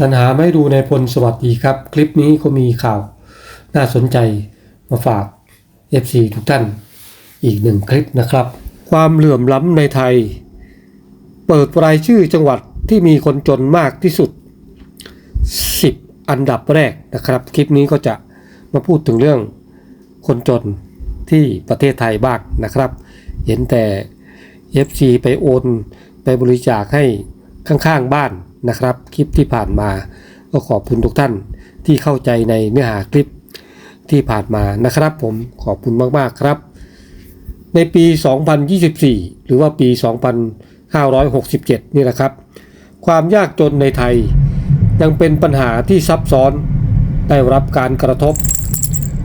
สรรหาไม่ดูในพลสวัสดีครับ คลิปนี้ก็มีข่าว น่าสนใจมาฝาก FC ทุกท่านอีกหนึ่งคลิปนะครับ ความเหลื่อมล้ำในไทย เปิดรายชื่อจังหวัดที่มีคนจนมากที่สุด 10 อันดับแรกนะครับ คลิปนี้ก็จะมาพูดถึงเรื่องคนจนที่ประเทศไทยบ้างนะครับ เห็นแต่ FC ไปโอน ไปบริจาคให้ข้างๆบ้าน นะครับ คลิปที่ผ่านมา ก็ขอบคุณทุกท่านที่เข้าใจในเนื้อหาคลิปที่ผ่านมานะครับ ผมขอบคุณมากๆครับ ในปี 2024 หรือว่าปี 2567 นี่แหละครับ ความยากจนในไทย ยังเป็นปัญหาที่ซับซ้อน ได้รับการกระทบ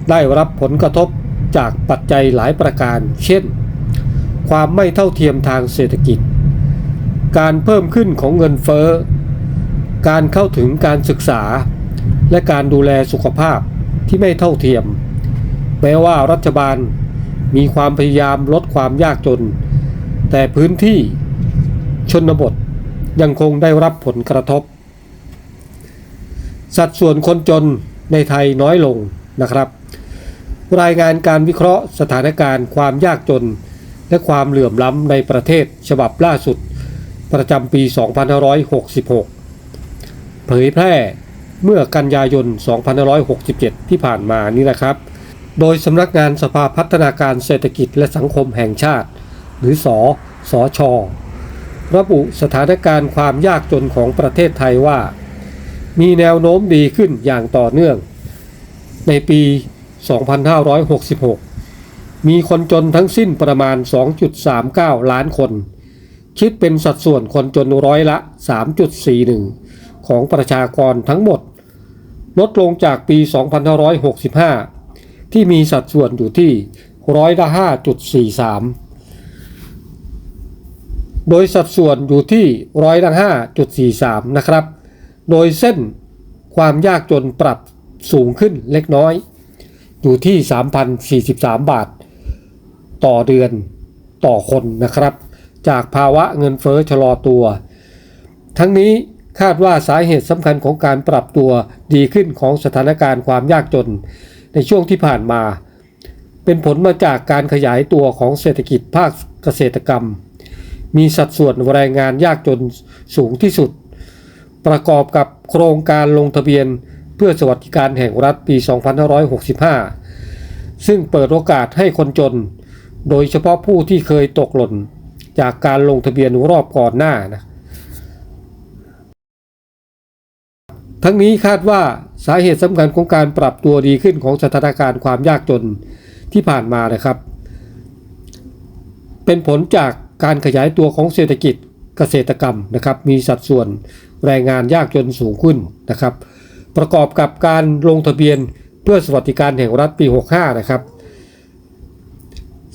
ได้รับผลกระทบจากปัจจัยหลายประการ เช่น ความไม่เท่าเทียมทางเศรษฐกิจ การเพิ่มขึ้นของเงินเฟ้อ การเข้าถึงการศึกษา และการดูแลสุขภาพที่ไม่เท่าเทียม แม้ว่ารัฐบาลมีความพยายามลดความยากจน แต่พื้นที่ชนบทยังคงได้รับผลกระทบ สัดส่วนคนจนในไทยน้อยลงนะครับ รายงานการวิเคราะห์สถานการณ์ความยากจน และความเหลื่อมล้ำในประเทศฉบับล่าสุด ประจำปี 2566 ผยแพร่เมื่อกันยายน 2567 ที่ผ่านมานี้นะครับ โดยสำนักงานสภาพัฒนาการเศรษฐกิจและสังคมแห่งชาติ หรือสอสอชอระบุสถานการณ์ความยากจนของประเทศไทยว่า มีแนวโน้มดีขึ้นอย่างต่อเนื่อง ในปี 2566 มีคนจนทั้งสิ้นประมาณ 2.39 ล้านคน คิดเป็นสัดส่วนคนจนร้อยละ 3.41 ของประชากรทั้งหมด ลดลงจากปี 2565 ที่มีสัดส่วนอยู่ที่ร้อยละ5.43 โดยสัดส่วนอยู่ที่ร้อยละ5.43 นะครับ โดยเส้นความยากจนปรับสูงขึ้นเล็กน้อย อยู่ที่ 3,043 บาท ต่อเดือนต่อคนนะครับ จากภาวะเงินเฟ้อชะลอตัว ทั้งนี้ คาดว่าสาเหตุสำคัญของการปรับตัวดีขึ้นของสถานการณ์ความยากจน ในช่วงที่ผ่านมา เป็นผลมาจากการขยายตัวของเศรษฐกิจภาคเกษตรกรรม มีสัดส่วนแรงงานยากจนสูงที่สุด ประกอบกับโครงการลงทะเบียนเพื่อสวัสดิการแห่งรัฐปี 2565 ซึ่งเปิดโอกาสให้คนจน โดยเฉพาะผู้ที่เคยตกหล่น จากการลงทะเบียนรอบก่อนหน้านะ ทั้งนี้คาดว่าสาเหตุสำคัญของการปรับตัวดีขึ้นของสถานการณ์ความยากจนที่ผ่านมานะครับ เป็นผลจากการขยายตัวของเศรษฐกิจเกษตรกรรมนะครับ มีสัดส่วนแรงงานยากจนสูงขึ้นนะครับ ประกอบกับการลงทะเบียนเพื่อสวัสดิการแห่งรัฐปี 65 นะครับ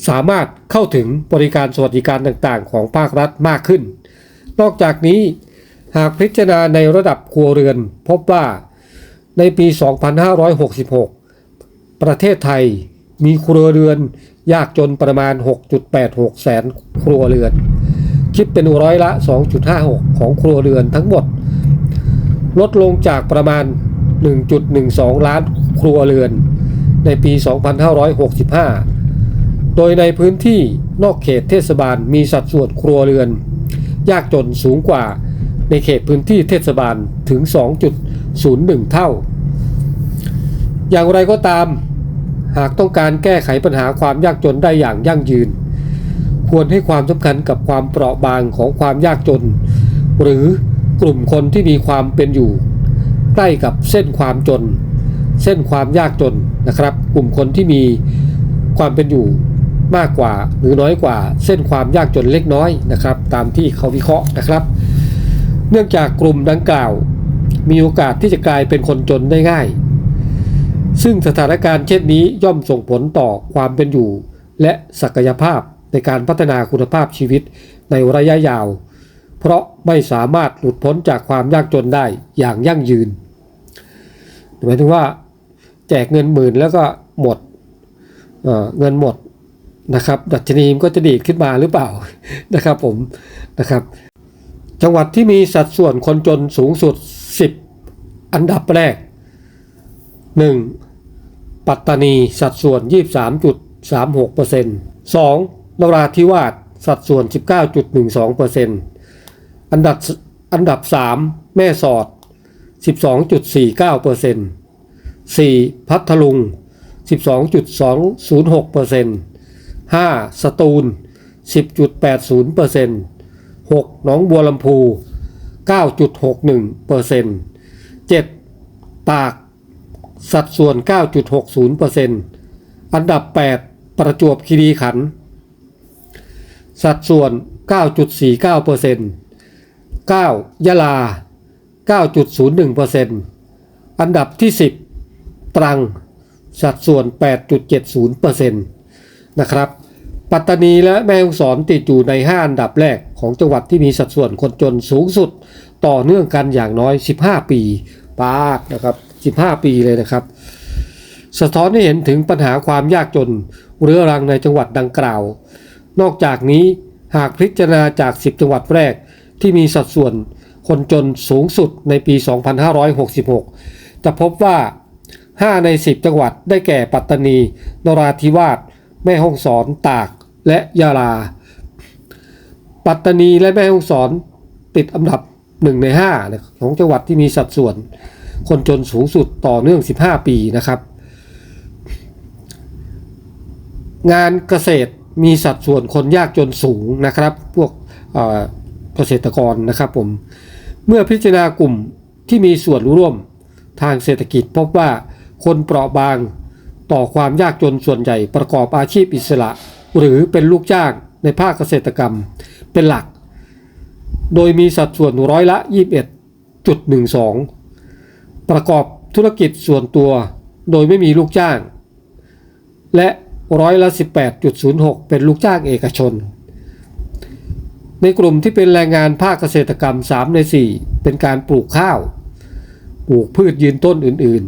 สามารถเข้าถึงบริการสวัสดิการต่างๆ ของภาครัฐมากขึ้น นอกจากนี้ หากพิจารณาในระดับครัวเรือน พบว่าในปี 2566 ประเทศไทยมีครัวเรือนยากจนประมาณ 6.86 แสนครัวเรือน คิดเป็นร้อยละ 2.56 ของครัวเรือนทั้งหมด ลดลงจากประมาณ 1.12 ล้านครัวเรือน ในปี 2565 โดยในพื้นที่นอกเขตเทศบาลมีสัดส่วนครัวเรือน ยากจนสูงกว่า ในเขตพื้นที่เทศบาลถึง 2.01 เท่า อย่างไรก็ตาม หากต้องการแก้ไขปัญหาความยากจนได้อย่างยั่งยืน ควรให้ความสำคัญกับความเปราะบางของความยากจน หรือกลุ่มคนที่มีความเป็นอยู่ ใกล้กับเส้นความจน เส้นความยากจนนะครับ กลุ่มคนที่มีความเป็นอยู่มากกว่าหรือน้อยกว่าเส้นความยากจนเล็กน้อยนะครับ ตามที่เขาวิเคราะห์นะครับ เนื่องจากกลุ่มดังกล่าว มีโอกาสที่จะกลายเป็นคนจนได้ง่าย ซึ่งสถานการณ์เช่นนี้ย่อมส่งผลต่อความเป็นอยู่ และศักยภาพในการพัฒนาคุณภาพชีวิตในระยะยาว เพราะไม่สามารถหลุดพ้นจากความยากจนได้อย่างยั่งยืนหมายถึงว่าแจกเงินหมื่นแล้วก็หมดเเงินหมดนะครับ ดัชนีมก็จะดีดขึ้นมาหรือเปล่านะครับผมนะครับ จังหวัดที่มีสัดส่วนคนจนสูงสุด 10 อันดับแรก 1. ปัตตานีสัดส่วน 23.36% 2. นราธิวาสสัดส่วน 19.12%อันดับอันดับ 3 แม่สอด 12.49% 4. พัทลุง 12.206% 5. สตูล 10.80% 6. หนองบัวลำพู 9.61% 7. ตาก สัดส่วน 9.60%อันดับ 8 ประจวบคีรีขันธ์สัดส่วน 9.49% 9. ยะลา 9.01%อันดับที่ 10 ตรัง สัดส่วน 8.70%นะครับ ปัตตานีและแม่ฮ่องสอนติดอยู่ใน 5 อันดับแรก ของจังหวัดที่มีสัดส่วนคนจนสูงสุดต่อเนื่องกันอย่างน้อย 15 ปีปาดนะครับ 15 ปีเลยนะครับ สะท้อนให้เห็นถึงปัญหาความยากจนเรื้อรังในจังหวัดดังกล่าว นอกจากนี้หากพิจารณาจาก 10 จังหวัดแรกที่มีสัดส่วนคนจนสูงสุดในปี 2566 จะพบว่า 5 ใน 10 จังหวัดได้แก่ปัตตานี นราธิวาส แม่ฮ่องสอน ตาก และยาลา ปัตตานีและแม่ฮ่องสอนติดอันดับ 1 ใน5นะของจังหวัดที่มีสัดส่วน คนจนสูงสุดต่อเนื่อง 15 ปีนะครับ งานเกษตรมีสัดส่วนคนยากจนสูงนะครับ พวกเอ่อเกษตรกรนะครับผม เมื่อพิจารณากลุ่มที่มีส่วนร่วมทางเศรษฐกิจพบว่าคนเปราะบางต่อความยากจนส่วนใหญ่ประกอบอาชีพอิสระ หรือเป็นลูกจ้างในภาคเกษตรกรรม เป็นหลัก โดยมีสัดส่วนร้อยละ 21.12 ประกอบธุรกิจส่วนตัวโดยไม่มีลูกจ้าง และร้อยละ 18.06 เป็นลูกจ้างเอกชน ในกลุ่มที่เป็นแรงงานภาคเกษตรกรรม 3 ใน 4 เป็นการปลูกข้าว ปลูกพืชยืนต้นอื่น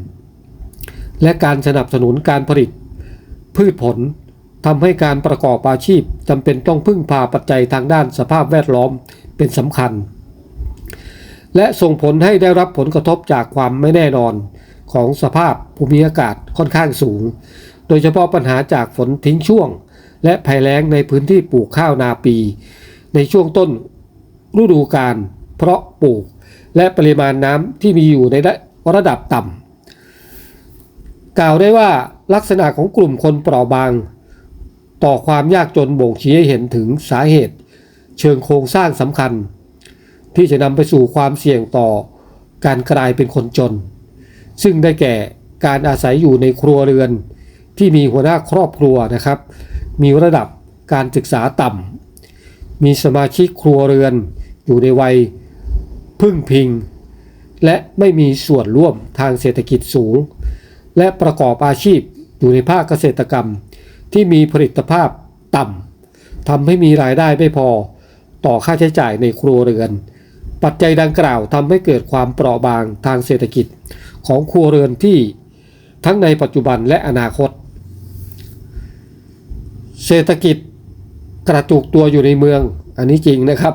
ๆ และการสนับสนุนการผลิตพืชผล ทำให้การประกอบอาชีพจำเป็นต้องพึ่งพาปัจจัยทางด้านสภาพแวดล้อมเป็นสำคัญ และส่งผลให้ได้รับผลกระทบจากความไม่แน่นอนของสภาพภูมิอากาศค่อนข้างสูง โดยเฉพาะปัญหาจากฝนทิ้งช่วง และภัยแล้งในพื้นที่ปลูกข้าวนาปี ในช่วงต้นฤดูกาลเพราะปลูก และปริมาณน้ำที่มีอยู่ในระดับต่ำกล่าวได้ว่าลักษณะของกลุ่มคนเปราะบาง ต่อความยากจนบ่งชี้ให้เห็นถึงสาเหตุ เชิงโครงสร้างสำคัญ ที่จะนำไปสู่ความเสี่ยงต่อการกลายเป็นคนจน ซึ่งได้แก่การอาศัยอยู่ในครัวเรือน ที่มีหัวหน้าครอบครัวนะครับ มีระดับการศึกษาต่ำมีสมาชิกครัวเรือน อยู่ในวัยพึ่งพิง และไม่มีส่วนร่วมทางเศรษฐกิจสูง และประกอบอาชีพอยู่ในภาคเกษตรกรรม ที่มีผลิตภาพต่ำทำให้มีรายได้ไม่พอต่อค่าใช้จ่ายในครัวเรือน ปัจจัยดังกล่าวทำให้เกิดความเปราะบางทางเศรษฐกิจของครัวเรือนที่ทั้งในปัจจุบันและอนาคต เศรษฐกิจกระจุกตัวอยู่ในเมือง อันนี้จริงนะครับ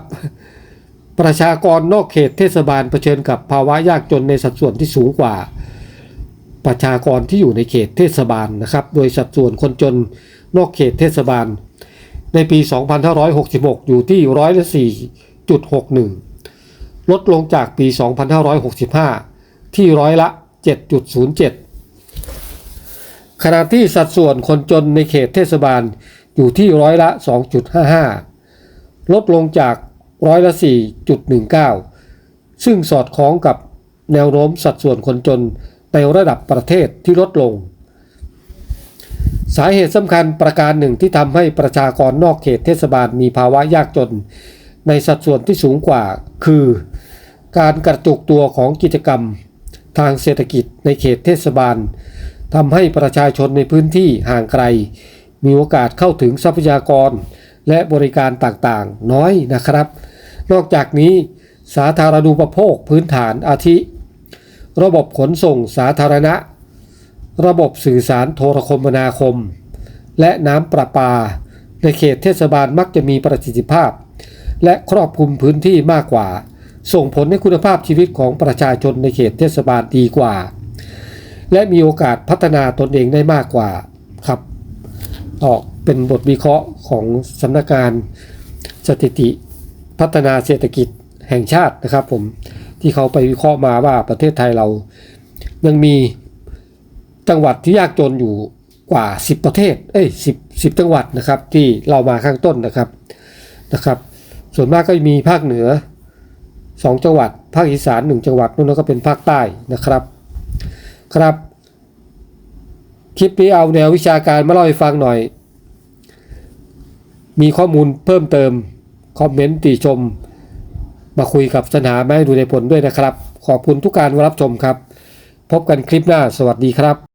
ประชากรนอกเขตเทศบาลเผชิญกับภาวะยากจนในสัดส่วนที่สูงกว่า ประชากรที่อยู่ในเขตเทศบาลนะครับ โดยสัดส่วนคนจนนอกเขตเทศบาล ในปี 2566 อยู่ที่ร้อยละ4.61 ลดลงจากปี 2565 ที่ร้อยละ 7.07 ขณะที่สัดส่วนคนจนในเขตเทศบาลอยู่ที่ร้อยละ 2.55 ลดลงจากร้อยละ 4.19 ซึ่งสอดคล้องกับแนวโน้มสัดส่วนคนจน ในระดับประเทศที่ลดลง สาเหตุสำคัญประการหนึ่งที่ทำให้ประชากรนอกเขตเทศบาลมีภาวะยากจน ในสัดส่วนที่สูงกว่า คือ การกระจุกตัวของกิจกรรม ทางเศรษฐกิจในเขตเทศบาลทำให้ประชาชนในพื้นที่ห่างไกล มีโอกาสเข้าถึงทรัพยากรและบริการต่างๆ น้อยนะครับ นอกจากนี้สาธารณูปโภคพื้นฐานอาทิ ระบบขนส่งสาธารณะ ระบบสื่อสารโทรคมนาคม และน้ำประปา ในเขตเทศบาลมักจะมีประสิทธิภาพ และครอบคลุมพื้นที่มากกว่า ส่งผลให้คุณภาพชีวิตของประชาชนในเขตเทศบาลดีกว่า และมีโอกาสพัฒนาตนเองได้มากกว่าครับออกเป็นบทวิเคราะห์ของสำนักงานสถิติพัฒนาเศรษฐกิจแห่งชาตินะครับผม ที่เขาไปวิเคราะห์มาว่าประเทศไทยเรายังมีจังหวัดที่ยากจนอยู่กว่า 10 ประเทศ เอ้ย10 10 จังหวัดนะครับ ที่เรามาข้างต้นนะครับนะครับ ส่วนมากก็มีภาคเหนือ 2 จังหวัด ภาคอีสาน 1 จังหวัดนู่นก็เป็นภาคใต้นะครับครับ คลิปนี้เอาแนววิชาการมาเล่าให้ฟังหน่อย มีข้อมูลเพิ่มเติม คอมเมนต์ติชม มาคุยกับสนามแม่ดูในผลด้วยนะครับ ขอบคุณทุกการรับชมครับ พบกันคลิปหน้าสวัสดีครับ